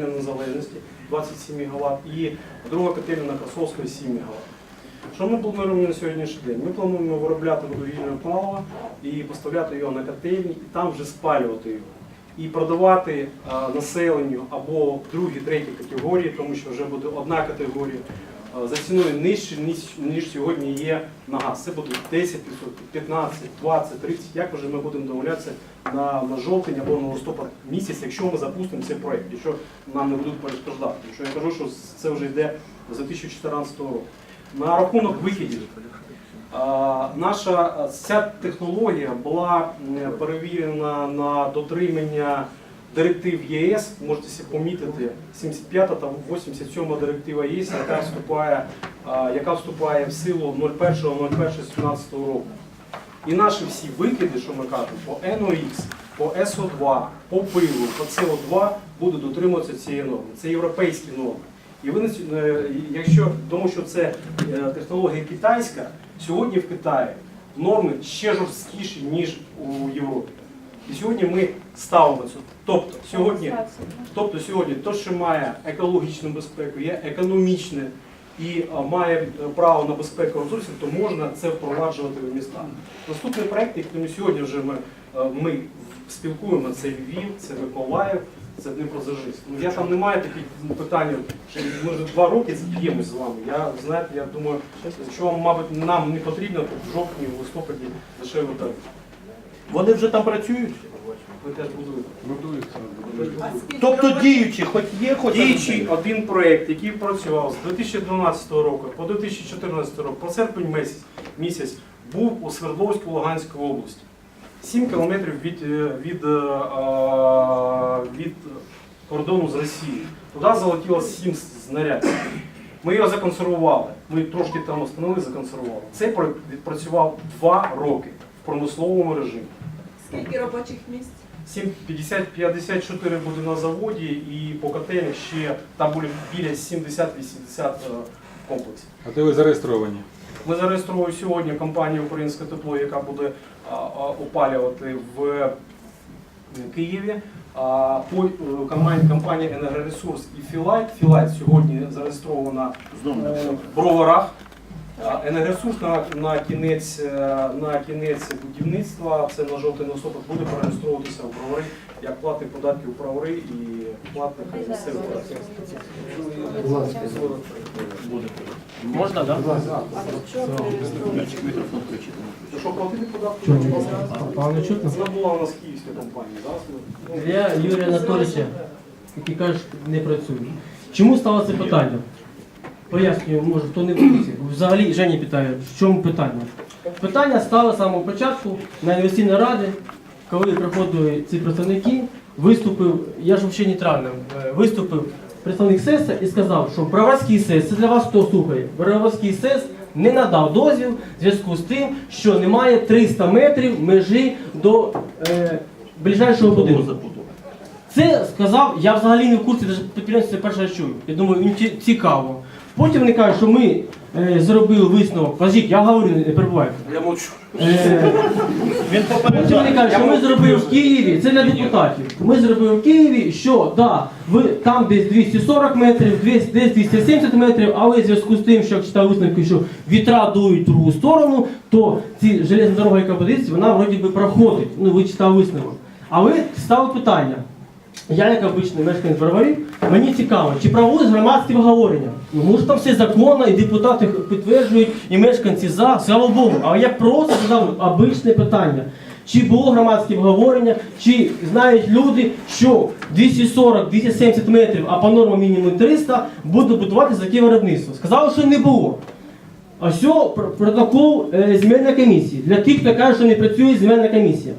незалежності 27 МВт і друга котельня на Красовської 7 МВт. Що ми плануємо на сьогоднішній день? Ми плануємо виробляти водовільне паливо і поставляти його на котельні, і там вже спалювати його. І продавати а, населенню або третій категорії, тому що вже буде одна категорія а, за ціною нижче, ніж, ніж сьогодні є на газ. Це буде 10%, 15, 20, 30, як вже ми будемо домовлятися на, на жовтень або на листопад місяць, якщо ми запустимо цей проект, якщо нам не будуть перешкоджати. Тому що я кажу, що це вже йде з 2014 року. На рахунок викидів. Наша ця технологія була перевірена на дотримання директив ЄС. Можете собі помітити 75 та 87 директива ЄС, яка вступає, яка вступає в силу 01.01.17 року. І наші всі викиди, що ми кажемо, по NOx, по SO2, по пилу, по CO2 будуть дотримуватися цієї норми. Це європейські норми. І ви, е, якщо, тому що це е, технологія китайська, сьогодні в Китаї норми ще жорсткіші, ніж у Європі. І сьогодні ми ставимо це. Тобто сьогодні, тобто сьогодні те, що має екологічну безпеку, є економічне і має е, право на безпеку ресурсів, то можна це впроваджувати в містах. Наступний проект, який ми сьогодні вже ми, е, ми спілкуємо, це Львів, це Миколаїв, це Дніпродзержинськ. Ну я там не маю таких питань, що ми вже два роки зб'ємось з вами. Я знаєте, я думаю, що вам, мабуть, нам не потрібно в жовтні, в листопаді дешевий тариф. Вони вже там працюють? Ви теж будуєте. Тобто діючі, хоч є, хоч Діючий один проєкт, який працював з 2012 року по 2014 рік, по серпень місяць, місяць був у Свердловську Луганській області. 7 кілометрів від, е, від, е, від кордону з Росією. Туди залетіло 7 знарядів. Ми його законсервували. Ми трошки там остановили, законсервували. Цей проєкт відпрацював 2 роки в промисловому режимі. Скільки робочих місць? 7, 50, 54 буде на заводі і по котельні ще там буде біля 70-80 е, комплексів. А де ви зареєстровані? Ми зареєстрували сьогодні компанію Українське тепло, яка буде опалювати в е, Києві. По е, компанії Енергоресурс і Філайт. Філайт сьогодні зареєстрована у Броварах. Енергоресурс на, на кінець е, на кінець будівництва, це на жовтий листопад, буде перереєстровуватися в бровари як платний податки у бровари і платних місцевих податків. Можна, так? Що, платити податки? Пане чутно? Це була у нас київська компанія. Ну, Я Юрія Анатолійовича, який каже, не працює. Чому стало це питання? Пояснюю, може, хто не в курсі. Взагалі Жені питає, в чому питання? Питання стало з самого початку на інвестиційній раді, коли приходили ці представники, виступив, я ж взагалі нейтральним, е, виступив представник СЕСа і сказав, що Броварський СЕС, це для вас хто слухає, Броварський СЕС не надав дозвіл в зв'язку з тим, що немає 300 метрів межі до е, ближайшого будинку. Це сказав, я взагалі не в курсі, навіть підприємство це перше чую. Я думаю, їм цікаво. Потім вони кажуть, що ми е, зробили висновок. Подождіть, я говорю, не перебувайте. Я мовчу. Е, Він Потім вони кажуть, що ми зробили в Києві, це для депутатів. Ми зробили в Києві, що да, ви там десь 240 метрів, десь десь 270 метрів, але в зв'язку з тим, що як читав висновки, що вітра дують в другу сторону, то ці железна дорога, яка будується, вона вроді би проходить. Ну, ви читав висновок. А ви ставили питання. Я, як обичний мешканець Броварів, мені цікаво, чи проводять громадські обговорення? Ну, може там все законно, і депутати підтверджують, і мешканці за, слава Богу. А я просто задав обичне питання. Чи було громадське обговорення, чи знають люди, що 240-270 метрів, а по нормам мінімум 300, буде будувати таке виробництво? Сказали, що не було. Ось пр- протокол е, земельної комісії. Для тих, хто каже, що не працює земельна комісія.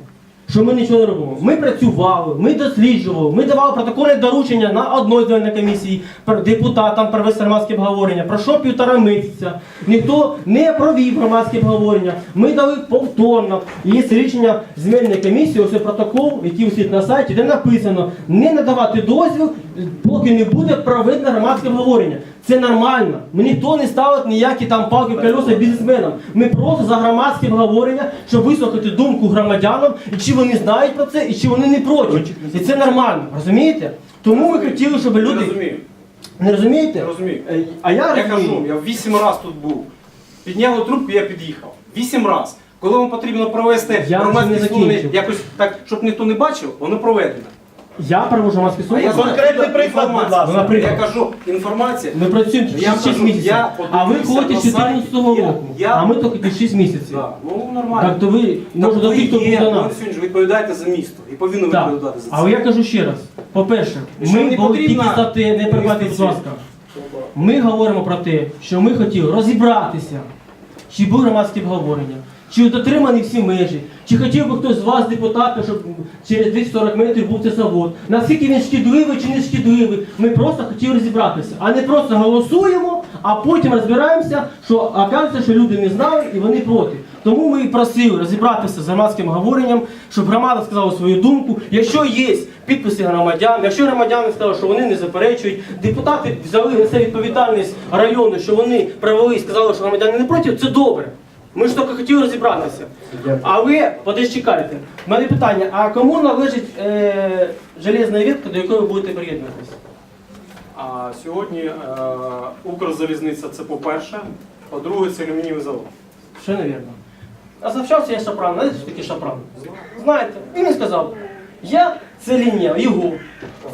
Що ми нічого не робимо. Ми працювали, ми досліджували, ми давали протокольне доручення на одної земельної комісії депутатам провести громадське обговорення. Пройшло півтора місяця. Ніхто не провів громадське обговорення. Ми дали повторно. Є рішення земельної комісії, ось протокол, який висить на сайті, де написано не надавати дозвіл, поки не буде проведено громадське обговорення. Це нормально. Ми ніхто не ставить ніякі там палки в колеса бізнесменам. Ми просто за громадське обговорення, щоб вислухати думку громадянам, і чи вони знають про це, і чи вони не проти. І це нормально, розумієте? Тому ми хотіли, щоб Не люди. розумію. Не розумієте? Не розумію. Е, А я Я розумію. кажу, я вісім разів тут був. Підняли трубку, я під'їхав. Вісім разів. Коли вам потрібно провести Я громадські слухання, якось так, щоб ніхто не бачив, воно проведено. Я провожу громадське А я. Конкретний приклад, будь ласка. Ну, наприклад. Я кажу, інформація. Ми працюємо Я 6 кажу, місяців, я а ви подивився ходите на з 14 сайті, я- року, я- а ми тільки 6 місяців. Да, ну нормально. Так то ви, може, до тих, хто був до нас. сьогодні ж відповідаєте за місто і повинні Так. відповідати за це. Але я кажу ще раз: по-перше, Що ми не були тільки потрібно за те, не перебивайте, будь ласка. Ми говоримо про те, що ми хотіли розібратися, чи були громадські обговорення, чи дотримані всі межі, чи хотів би хтось з вас, депутатів, щоб через 240 метрів був цей завод. Наскільки він шкідливий чи не шкідливий, ми просто хотіли розібратися, а не просто голосуємо, а потім розбираємося, що оказується, що люди не знали і вони проти. Тому ми і просили розібратися з громадським говоренням, щоб громада сказала свою думку. Якщо є підписи громадян, якщо громадяни сказали, що вони не заперечують, депутати взяли на себе відповідальність району, що вони провели і сказали, що громадяни не проти, це добре. Ми ж тільки хотіли розібратися. А ви, подожди, чекайте. У мене питання, а кому належить е, железна ветка, до якої ви будете приєднуватися? А сьогодні е, Укрзалізниця це по-перше, по-друге, це алюмінієвий завод. Що невірно? А завчався я Шапран. Знаєте, що таке Шапран? Знаєте, він мені сказав, я це лінія, його.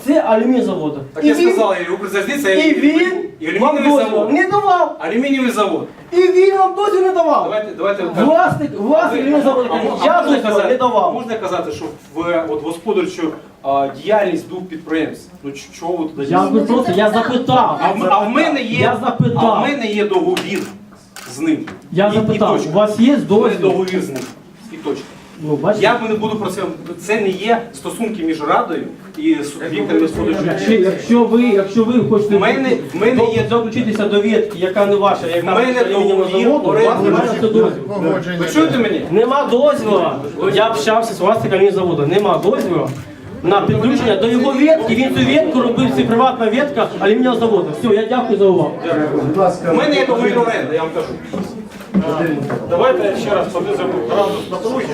Це алюміній заводу. Так я сказав, і Укрзалізниця, і він і вам алюмінієвий завод. не давав. Алюмінієвий завод. І він вам дозвіл не давав. Давайте, давайте. Власник, власник. А мо- Я дозвіл не давав. Можна казати, що в от, господарчу а, діяльність двох підприємств. Ну ч- чого ви туди Я лізете? просто, я запитав. А, в- а в мене є, Я запитав. а в мене є договір з ним. Я І- запитав, точка. у вас є У мене дозвіл? договір з ним. І точка. Ну, бачите? Я не буду про це. Це не є стосунки між радою і суб'єктами господарчої Якщо, якщо ви, якщо ви хочете В мене- в мене є- долучитися до ветки, яка не ваша, яка В мене алюмінієвого договір заводу, у вас оренди. немає на це дозволу. Ви чуєте мене? Нема дозволу. Я общався з власником алюмінієвого заводу. Нема дозволу на підключення до його ветки. Він цю ветку робив, це приватна ветка алюмінієвого заводу. Все, я дякую за увагу. Будь ласка, У мене є договір оренди, я вам кажу. Давайте ще раз понизимо градус напруги.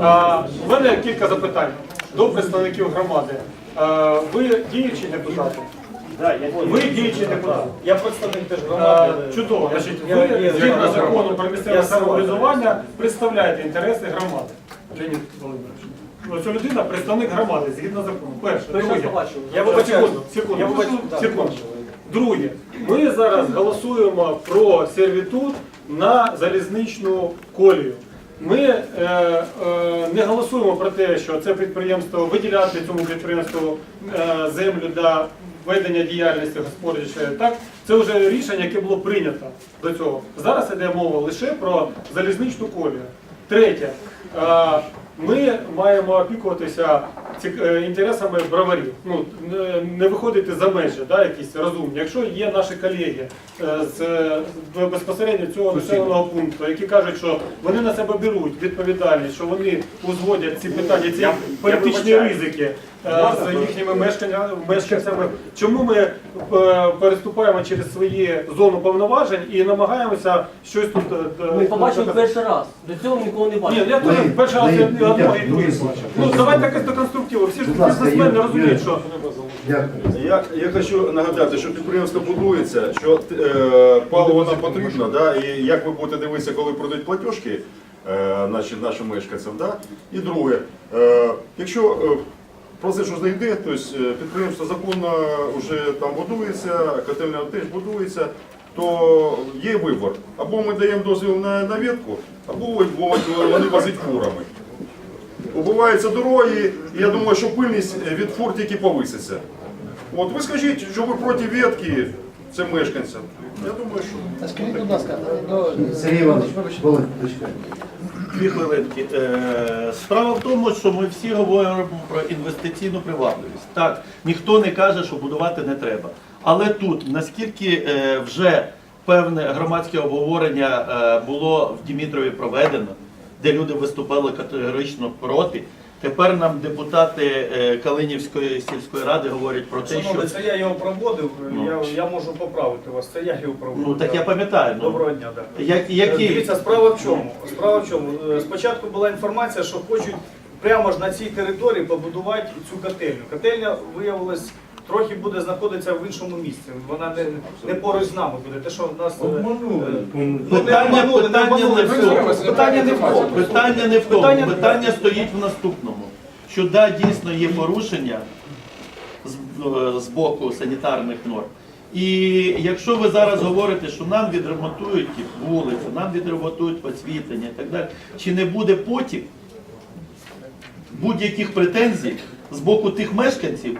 А, У мене кілька запитань до представників громади. А, Ви діючі депутати? Ви діючі депутати. Я представник теж А, Чудово. Значить, ви згідно закону про місцеве самоврядування представляєте інтереси громади. Леонід Володимирович. Ну, людина представник громади згідно закону. Перше, друге. Я вибачаю. Секунду, секунду. Я вибачаю, так. секунду. Друге, ми зараз голосуємо про сервітут на залізничну колію. Ми е, е, не голосуємо про те, що це підприємство виділяти цьому підприємству е, землю для ведення діяльності господарчої. Так, це вже рішення, яке було прийнято до цього. Зараз йде мова лише про залізничну колію. Третє. Е, ми маємо опікуватися інтересами броварів. Ну, не- виходити за межі, да, якісь розумні. Якщо є наші колеги е, з е, безпосередньо цього населеного пункту, які кажуть, що вони на себе беруть відповідальність, що вони узгодять ці питання, ці політичні ризики е, з їхніми мешканцями, чому ми е, переступаємо через свої зону повноважень і намагаємося щось тут. е, Ми побачили перший раз. До цього ніколи не Ні, я теж перший раз я одного і другий бачив. Ну давайте якось до конструктиву. Всі ж бізнесмени розуміють, що. Я, я хочу нагадати, що підприємство будується, що е, паливо нам потрібно, да, і як ви будете дивитися, коли пройдуть платіжки е, наші, нашим мешканцям. Да? І друге, е, якщо е, про це щось не йде, тобто е, підприємство законно вже там будується, котельня теж будується, то є вибір. Або ми даємо дозвіл на, на ветку, або вони возять фурами. Убиваються дороги, і я думаю, що пильність від фур тільки повиситься. От ви скажіть, що ви проти ветки цим мешканцям. Я думаю, що. Скажіть, будь ласка, до Сергій Іванович. Дві хвилинки. Е, Справа в тому, що ми всі говоримо про інвестиційну привабливість. Так, ніхто не каже, що будувати не треба. Але тут, наскільки е, вже певне громадське обговорення е, було в Дімітрові проведено, де люди виступали категорично проти, Тепер нам депутати е, Калинівської сільської ради говорять про те, що це я його проводив, Ну. я, я можу поправити вас, це я його проводив. ну так я пам'ятаю. Ну, Доброго дня, так. як, які Дивіться, справа в чому? Справа в чому? Е, Спочатку була інформація, що хочуть прямо ж на цій території побудувати цю котельню. Котельня виявилась трохи буде знаходитися в іншому місці. Вона не, не поруч з нами буде. Те, що в нас е, е, ну, не Питання, обманули, не питання не в тому. Питання не в тому. Питання не в тому. Питання- Питання стоїть в наступному. Що да, дійсно є порушення з, е, з боку санітарних норм. І якщо ви зараз говорите, що нам відремонтують вулицю, нам відремонтують освітлення і так далі, чи не буде потім будь-яких претензій з боку тих мешканців,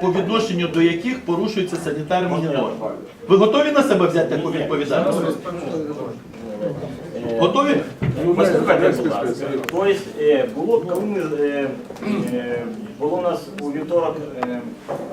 по відношенню до яких порушуються санітарні норми? Ви готові на себе взяти таку відповідальність? Готові? Ласка. Тобто, е, було, коли ми, е, е, було у нас у вівторок е,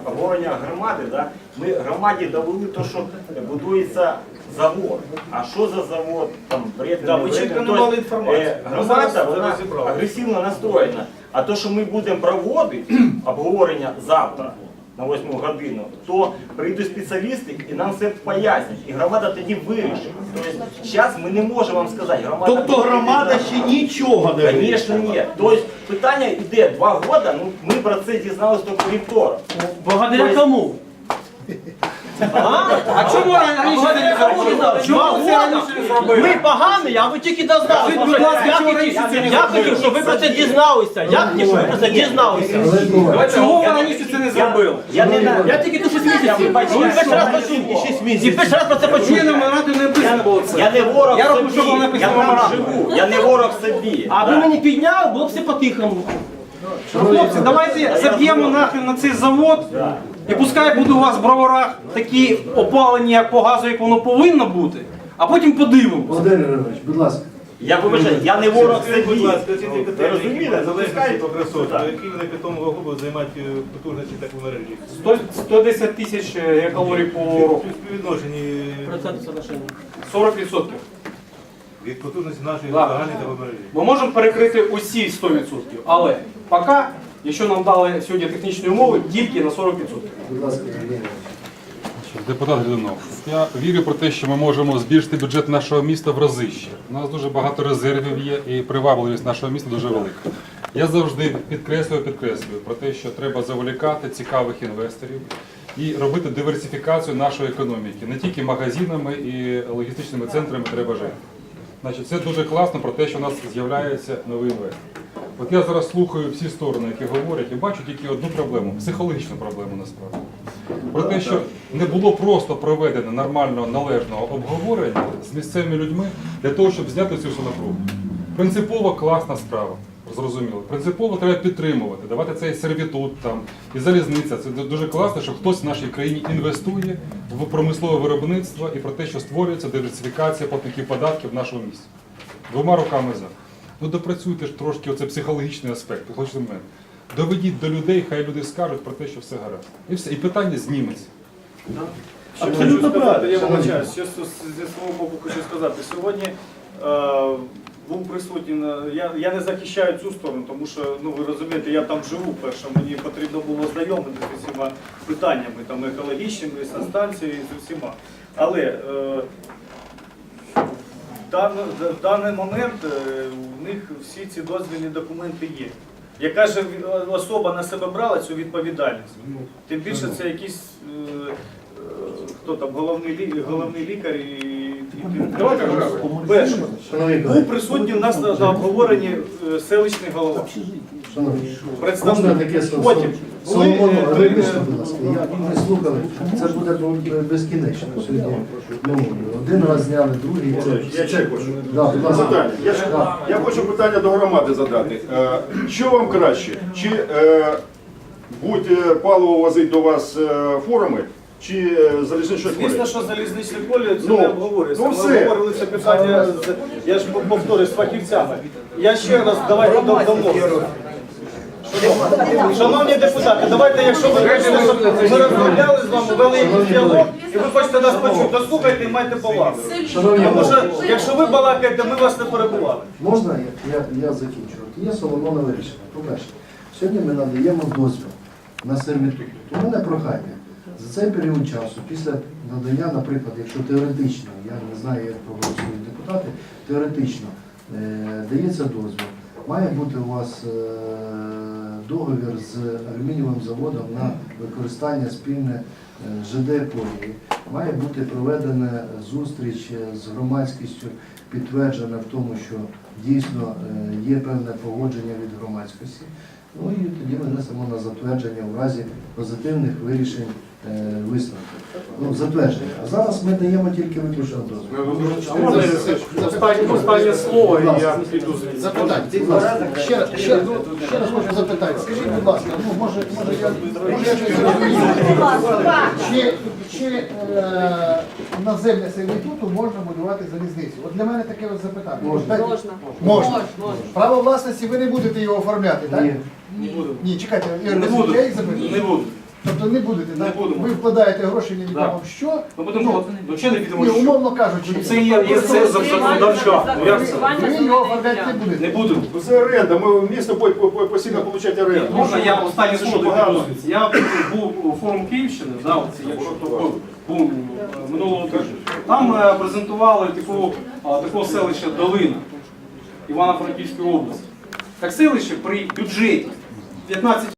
обговорення громади, да? ми громаді довели те, що будується завод. А що за завод? Там бред, Да, не бред. чітко не Тобто, мали е, Ми зараз вона розібрали. агресивно настроєна. А то, що ми будемо проводити обговорення завтра на 8 годину, то прийдуть спеціалісти і нам все пояснять. І громада тоді вирішить. Тобто зараз ми не можемо вам сказати. Громада Тобто громада ще нічого не вирішила? Звісно, ні. Тобто питання йде два роки, ну ми про це дізналися тільки вівторок. Благодаря кому? А чому раніше це не зробили? Чому це раніше не зробили? Ми погані, а ви тільки дізналися. Будь ласка, чому раніше це не Я хотів, щоб ви про це дізналися. Я хотів, щоб ви про це дізналися. Чого ви раніше це не зробили? Я не на Я тільки тут 6 місяців. Ви перший раз почув. І перший раз про це почув. Ні, на раді не написано було це. я не ворог Я роблю, собі. що було написано я в там меморандумі. живу. Я не ворог собі. А ви мені підняли, було б все по-тихому. Хлопці, давайте заб'ємо нахрен на цей завод. І пускай буде у вас в броварах такі опалення як по газу, як воно повинно бути, а потім подивимося. Володимир Григорович, будь ласка. Я вибачаю, я не ворог собі. Будь ласка, ці котельні, які залежності по красоті, які вони питомого будуть займати е, потужності тепломережі. 100 110 тисяч е, калорій по року. При співвідношенні Процент соотношення. 40%. від потужності нашої Да. загальної тепломережі. Ми можемо перекрити усі 100%, але поки, якщо нам дали сьогодні технічні умови, тільки на 40%. Будь ласка, Депутат Глядунов, я вірю про те, що ми можемо збільшити бюджет нашого міста в рази ще. У нас дуже багато резервів є і привабливість нашого міста дуже велика. Я завжди підкреслюю, підкреслюю про те, що треба заволікати цікавих інвесторів і робити диверсифікацію нашої економіки. Не тільки магазинами і логістичними центрами треба жити. Значить, це дуже класно про те, що у нас з'являється новий інвестор. От я зараз слухаю всі сторони, які говорять, і бачу тільки одну проблему психологічну проблему насправді. Про те, що не було просто проведено нормального належного обговорення з місцевими людьми для того, щоб зняти цю напругу. Принципово класна справа. Зрозуміло. Принципово треба підтримувати, давати цей сервітут там і залізниця. Це дуже класно, що хтось в нашій країні інвестує в промислове виробництво і про те, що створюється диверсифікація платників податків в нашому місті. Двома руками за. Ну допрацюйте ж трошки оце психологічний аспект, психологічний момент. Доведіть до людей, хай люди скажуть про те, що все гаразд. І все, і питання зніметься. Абсолютно правильно. Я вибачаюсь, з- зі свого боку хочу сказати. Сьогодні е, був присутній я, я не захищаю цю сторону, тому що ну ви розумієте, я там живу перше. Мені потрібно було знайомитися з усіма питаннями, там екологічними, з станцією, з усіма. Але е, дан- в даний момент е, у них всі ці дозвільні документи є. Яка ж особа на себе брала цю відповідальність? Тим більше це якісь е, е, хто там, головний, головний лікар і давайте перше. Був присутній у нас на, на обговоренні е, селищний голова. можна Представник. таке слово? Потім були, Соломону, е, вибачте, будь ласка, я ви слухали, це буде ну, безкінечно сьогодні. Ну, один раз зняли, другий. Це... Я ще хочу. Да, будь ласка. Питання. Я, ж- Да. я хочу питання до громади задати. Е, Що вам краще? Чи е, будь е, паливо возить до вас е, фурами, чи е, залізничне Звісно, колія? що залізничне колі це Ну, не обговорюється. ну Ми все. обговорили це питання, з- я ж повторюю, з фахівцями. Я ще раз давайте дамо. Шановні депутати, давайте, якщо ви хочете, щоб ми розмовляли з вами, вели якийсь діалог, і ви хочете нас почути, то слухайте і майте повагу. Шановні Тому колеги, що, якщо ви балакаєте, ми вас не перебували. Можна я, я, я закінчу? От Є Соломонове рішення. По-перше, сьогодні ми надаємо дозвіл на сервітут. У мене прохання. За цей період часу, після надання, наприклад, якщо теоретично, я не знаю, як проголосують депутати, теоретично е, дається дозвіл, має бути у вас е, договір з алюмінієвим заводом на використання спільне е, ЖД колії. Має бути проведена зустріч е, з громадськістю, підтверджена в тому, що дійсно е, є певне погодження від громадськості. Ну і тоді ми внесемо на затвердження в разі позитивних вирішень е, висновків. Ну, затвердження. А зараз ми даємо тільки виключно дозвіл. Можна останнє, останнє слово, і я піду звідси. Запитання. Ще раз, ще раз, ще раз можу запитати. Скажіть, будь ласка, ну може, може я може я щось зрозумів. Чи, чи е, на землі сервітуту можна будувати залізницю? От для мене таке от запитання. Можна. Можна. Можна. Право власності ви не будете його оформляти, так? Ні. Ні, чекайте, Ігор Не буду. я їх запитую. Не буду. Тобто не будете, Не так? будемо. Ви вкладаєте гроші невідомо в що. Ну, будемо, ну, чи не підемо, Ні, що? умовно кажучи, Це є, є це законодавча. Ну, як це? ви його оформляти не будете. Не будемо. Ну, Це оренда, ми місто по- по- по- постійно отримати оренду. Можна я останнє Це слово погано? Я був у форум Київщини, да, оці, якщо хто був, був е, минулого тижня. Там е, презентували таку, такого селища Долина Івано-Франківської області. Так селище при бюджеті 15